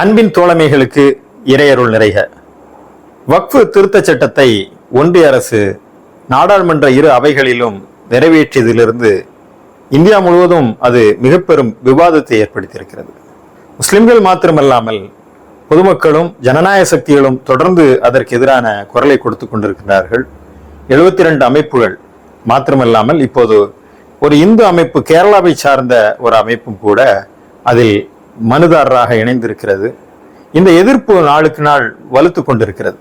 அன்பின் தோழமைகளுக்கு இறையருள் நிறைக. வக்ஃபு திருத்தச் சட்டத்தை ஒன்றிய அரசு நாடாளுமன்ற இரு அவைகளிலும் நிறைவேற்றியதிலிருந்து இந்தியா முழுவதும் அது மிக பெரும் விவாதத்தை ஏற்படுத்தியிருக்கிறது. முஸ்லிம்கள் மாத்திரமல்லாமல் பொதுமக்களும் ஜனநாயக சக்திகளும் தொடர்ந்து அதற்கு எதிரான குரலை கொடுத்து கொண்டிருக்கிறார்கள். எழுபத்தி ரெண்டு அமைப்புகள் மாத்திரமல்லாமல் இப்போது ஒரு இந்து அமைப்பு கேரளாவை சார்ந்த ஒரு அமைப்பும் கூட அதில் மனுதாரராக இணைந்திருக்கிறது. இந்த எதிர்ப்பு நாளுக்கு நாள் வலுத்து கொண்டிருக்கிறது.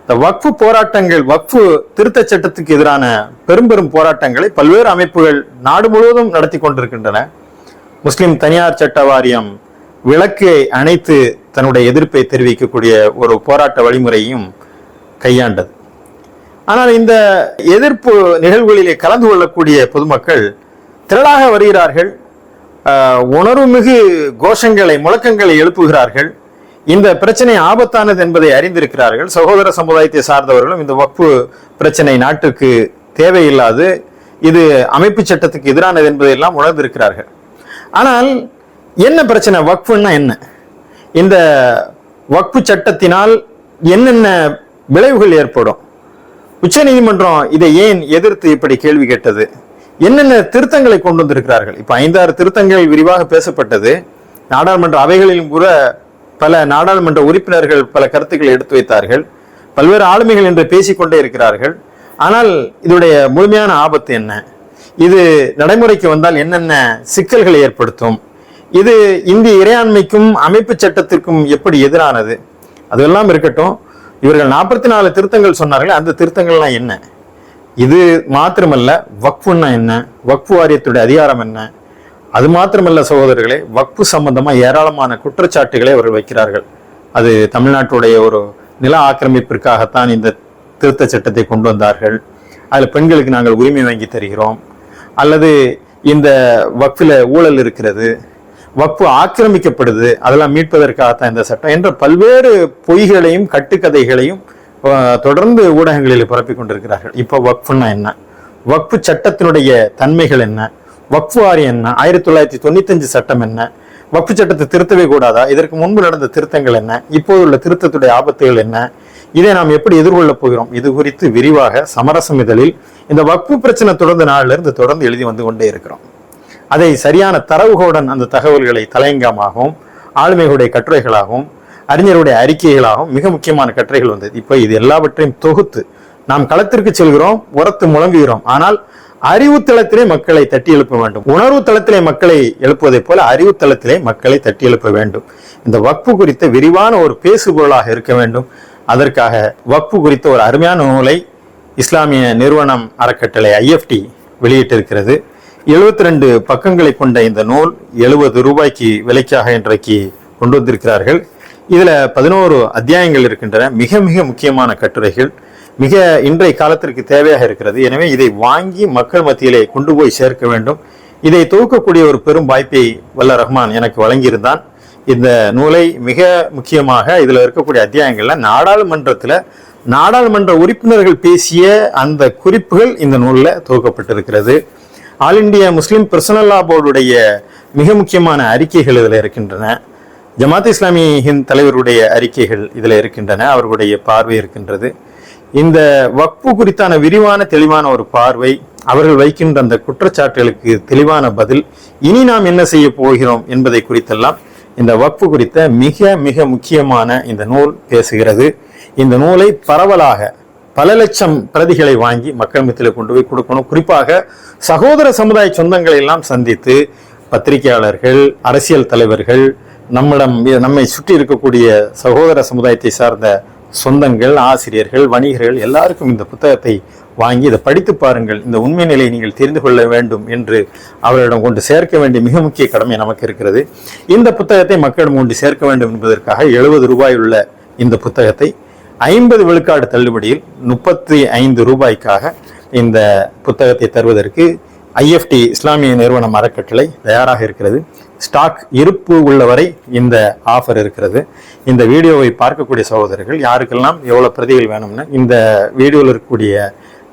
இந்த வக்ஃபு போராட்டங்கள் வக்ஃபு திருத்தச் சட்டத்துக்கு எதிரான பெரும் பெரும் போராட்டங்களை பல்வேறு அமைப்புகள் நாடு முழுவதும் நடத்தி கொண்டிருக்கின்றன. முஸ்லிம் தனியார் சட்ட வாரியம் விளக்கை அணைத்து தன்னுடைய எதிர்ப்பை தெரிவிக்கக்கூடிய ஒரு போராட்ட வழிமுறையும் கையாண்டது. ஆனால் இந்த எதிர்ப்பு நிகழ்வுகளிலே கலந்து கொள்ளக்கூடிய பொதுமக்கள் திரளாக வருகிறார்கள். உணர்வுமிகு கோஷங்களை முழக்கங்களை எழுப்புகிறார்கள். இந்த பிரச்சனை ஆபத்தானது என்பதை அறிந்திருக்கிறார்கள். சகோதர சமுதாயத்தை சார்ந்தவர்களும் இந்த வக்ஃபு பிரச்சனை நாட்டுக்கு தேவையில்லாது இது அமைப்பு சட்டத்துக்கு எதிரானது என்பதையெல்லாம் உணர்ந்திருக்கிறார்கள். ஆனால் என்ன பிரச்சனை? வக்ஃபுன்னா என்ன? இந்த வக்ஃபு சட்டத்தினால் என்னென்ன விளைவுகள் ஏற்படும்? உச்சநீதிமன்றம் இதை ஏன் எதிர்த்து இப்படி கேள்வி கேட்டது? என்னென்ன திருத்தங்களை கொண்டு வந்திருக்கிறார்கள்? இப்போ ஐந்தாறு திருத்தங்கள் விரிவாக பேசப்பட்டது. நாடாளுமன்ற அவைகளிலும் கூட பல நாடாளுமன்ற உறுப்பினர்கள் பல கருத்துக்களை எடுத்து வைத்தார்கள். பல்வேறு ஆளுமைகள் என்று பேசிக்கொண்டே இருக்கிறார்கள். ஆனால் இதனுடைய முழுமையான ஆபத்து என்ன? இது நடைமுறைக்கு வந்தால் என்னென்ன சிக்கல்களை ஏற்படுத்தும்? இது இந்திய இறையாண்மைக்கும் அமைப்பு சட்டத்திற்கும் எப்படி எதிரானது? அதெல்லாம் இருக்கட்டும். இவர்கள் நாற்பத்தி நாலு திருத்தங்கள் சொன்னார்கள். அந்த திருத்தங்கள்லாம் என்ன? இது மாத்திரமல்ல வக்ஃபுன்னா என்ன? வக்ஃபு வாரியத்துடைய அதிகாரம் என்ன? அது மாத்திரமல்ல சகோதரர்களே வக்ஃபு சம்பந்தமாக ஏராளமான குற்றச்சாட்டுகளை அவர்கள் வைக்கிறார்கள். அது தமிழ்நாட்டுடைய ஒரு நில ஆக்கிரமிப்பிற்காகத்தான் இந்த திருத்த சட்டத்தை கொண்டு வந்தார்கள். அதில் பெண்களுக்கு நாங்கள் உரிமை வாங்கி தருகிறோம். அல்லது இந்த வக்ஃபில் ஊழல் இருக்கிறது வக்ஃபு ஆக்கிரமிக்கப்படுது அதெல்லாம் மீட்பதற்காகத்தான் இந்த சட்டம் என்ற பல்வேறு பொய்களையும் கட்டுக்கதைகளையும் தொடர்ந்து ஊடகங்களில் பரப்பிக் கொண்டிருக்கிறார்கள். இப்போ வக்ஃபுன்னா என்ன? வக்ஃபு சட்டத்தினுடைய தன்மைகள் என்ன? வக்ஃபு வாரியம் என்ன? ஆயிரத்தி தொள்ளாயிரத்தி தொண்ணூத்தஞ்சு சட்டம் என்ன? வக்ஃபு சட்டத்தை திருத்தவே கூடாதா? இதற்கு முன்பு நடந்த திருத்தங்கள் என்ன? இப்போது உள்ள திருத்தத்துடைய ஆபத்துகள் என்ன? இதை நாம் எப்படி எதிர்கொள்ளப் போகிறோம்? இது குறித்து விரிவாக சமரசம் இதழில் இந்த வக்ஃபு பிரச்சனை தொடர்ந்த நாளிலிருந்து தொடர்ந்து எழுதி வந்து கொண்டே இருக்கிறோம். அதை சரியான தரவுகளுடன் அந்த தகவல்களை தலையங்கமாகவும் ஆளுமைகளுடைய கட்டுரைகளாகவும் அறிஞருடைய அறிக்கைகளாகவும் மிக முக்கியமான கட்டுரைகள் வந்தது. இப்போ இது எல்லாவற்றையும் தொகுத்து நாம் களத்திற்கு செல்கிறோம் உரத்து முழங்குகிறோம். ஆனால் அறிவு தளத்திலே மக்களை தட்டி எழுப்ப வேண்டும். உணர்வு தளத்திலே மக்களை எழுப்புவதைப் போல அறிவு தளத்திலே மக்களை தட்டி எழுப்ப வேண்டும். இந்த வக்பு குறித்த விரிவான ஒரு பேசுபொருளாக இருக்க வேண்டும். அதற்காக வக்பு குறித்த ஒரு அருமையான நூலை இஸ்லாமிய நிறுவனம் அறக்கட்டளை ஐஎஃப்டி வெளியிட்டிருக்கிறது. எழுபத்தி ரெண்டு பக்கங்களை கொண்ட இந்த நூல் எழுபது ரூபாய்க்கு விலைக்காக இன்றைக்கு கொண்டு வந்திருக்கிறார்கள். இதில் பதினோரு அத்தியாயங்கள் இருக்கின்றன. மிக மிக முக்கியமான கட்டுரைகள். மிக இன்றைய காலத்திற்கு தேவையாக இருக்கிறது. எனவே இதை வாங்கி மக்கள் மத்தியிலே கொண்டு போய் சேர்க்க வேண்டும். இதை தொகுக்கக்கூடிய ஒரு பெரும் வாய்ப்பை வல்ல ரஹ்மான் எனக்கு வழங்கியிருந்தான். இந்த நூலை மிக முக்கியமாக இதில் இருக்கக்கூடிய அத்தியாயங்கள்ல நாடாளுமன்றத்தில் நாடாளுமன்ற உறுப்பினர்கள் பேசிய அந்த குறிப்புகள் இந்த நூலில் தொகுக்கப்பட்டிருக்கிறது all India Muslim personal law போர்டுடைய மிக முக்கியமான அறிக்கைகள் இதில் இருக்கின்றன. ஜமாத் இஸ்லாமி ஹிந்த் தலைவருடைய அறிக்கைகள் இதில் இருக்கின்றன அவர்களுடைய பார்வை இருக்கின்றது. இந்த வக்பு குறித்தான விரிவான தெளிவான ஒரு பார்வை அவர்கள் வைக்கின்ற அந்த குற்றச்சாட்டுகளுக்கு தெளிவான பதில் இனி நாம் என்ன செய்ய போகிறோம் என்பதை குறித்தெல்லாம் இந்த வக்பு குறித்த மிக மிக முக்கியமான இந்த நூல் பேசுகிறது. இந்த நூலை பரவலாக பல லட்சம் பிரதிகளை வாங்கி மக்கள் மத்தியில் கொண்டு போய் கொடுக்கணும். குறிப்பாக சகோதர சமுதாய சொந்தங்களை எல்லாம் சந்தித்து பத்திரிகையாளர்கள் அரசியல் தலைவர்கள் நம்மிடம் நம்மை சுற்றி இருக்கக்கூடிய சகோதர சமுதாயத்தை சார்ந்த சொந்தங்கள் ஆசிரியர்கள் வணிகர்கள் எல்லாருக்கும் இந்த புத்தகத்தை வாங்கி இதை படித்து பாருங்கள். இந்த உண்மை நிலையை நீங்கள் தெரிந்து கொள்ள வேண்டும் என்று அவர்களிடம் கொண்டு சேர்க்க வேண்டிய மிக முக்கிய கடமை நமக்கு இருக்கிறது. இந்த புத்தகத்தை மக்களிடம் கொண்டு சேர்க்க வேண்டும் என்பதற்காக எழுபது ரூபாய் உள்ள இந்த புத்தகத்தை ஐம்பது விழுக்காடு தள்ளுபடியில் முப்பத்தி ஐந்து ரூபாய்க்காக இந்த புத்தகத்தை தருவதற்கு ஐஎஃப்டி இஸ்லாமிய நிறுவனம் அறக்கட்டளை தயாராக இருக்கிறது. ஸ்டாக் இருப்பு உள்ளவரை இந்த ஆஃபர் இருக்கிறது. இந்த வீடியோவை பார்க்கக்கூடிய சகோதரர்கள் யாருக்கெல்லாம் எவ்வளோ பிரதிகள் வேணும்னு இந்த வீடியோவில் இருக்கக்கூடிய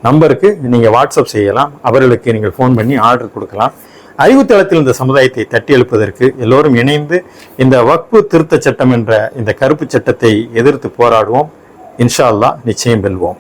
நம்பருக்கு நீங்கள் வாட்ஸ்அப் செய்யலாம். அவர்களுக்கு நீங்கள் ஃபோன் பண்ணி ஆர்டர் கொடுக்கலாம். அறிவுத்தளத்தில் இந்த சமுதாயத்தை தட்டி எழுப்பதற்கு எல்லோரும் இணைந்து இந்த வக்பு திருத்த சட்டம் என்ற இந்த கருப்பு சட்டத்தை எதிர்த்து போராடுவோம். இன்ஷா அல்லாஹ் நிச்சயம் வெல்வோம்.